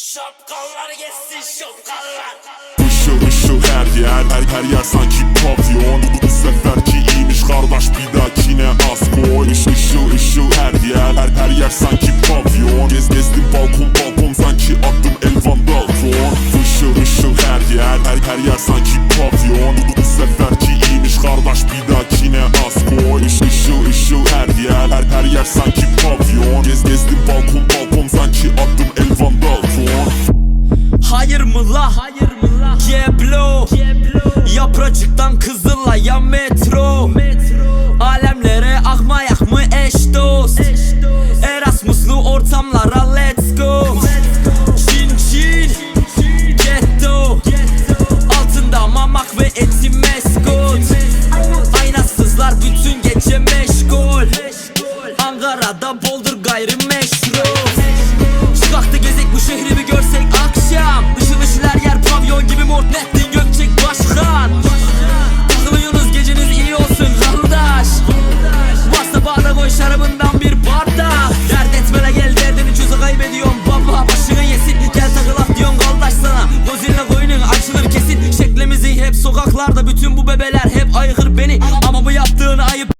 Şapkalar geçsin şapkalar Işıl ışıl her yer her, her yer sanki pavyon. Bu seferki iyiymiş kardeş bir dahakine az koy. Iş, Işıl ışıl her yer her, her yer sanki pavyon. Gez gezdim balkon balkon sanki attım Elvan Dalton Işıl ışıl her yer her, her yer sanki pavyon. Bu seferki iyiymiş kardeş bir dahakine az koy. Iş, Işıl ışıl her yer her, her yer sanki Hayır mı la? Geblo Yapracıktan Kızılay'a metro. Alemlere akmayak mı eş dost? Erasmuslu ortamlara let's go. Çin Çin. Ghetto. Altında mamak ve eti meskot. Aynasızlar bütün gece meşgul. Ankara'da boldur gayrimeşru Çıkaktı gezek şarabından bir bardak Dert etmene gel derdini çözü kaybediyorum. Baba Başını yesin gel takılak diyorsun kardeş sana. Dozinle koyunun açılır kesin. Şeklimizi hep sokaklarda bütün bu bebeler hep aykır beni. Ama bu yaptığını ayıp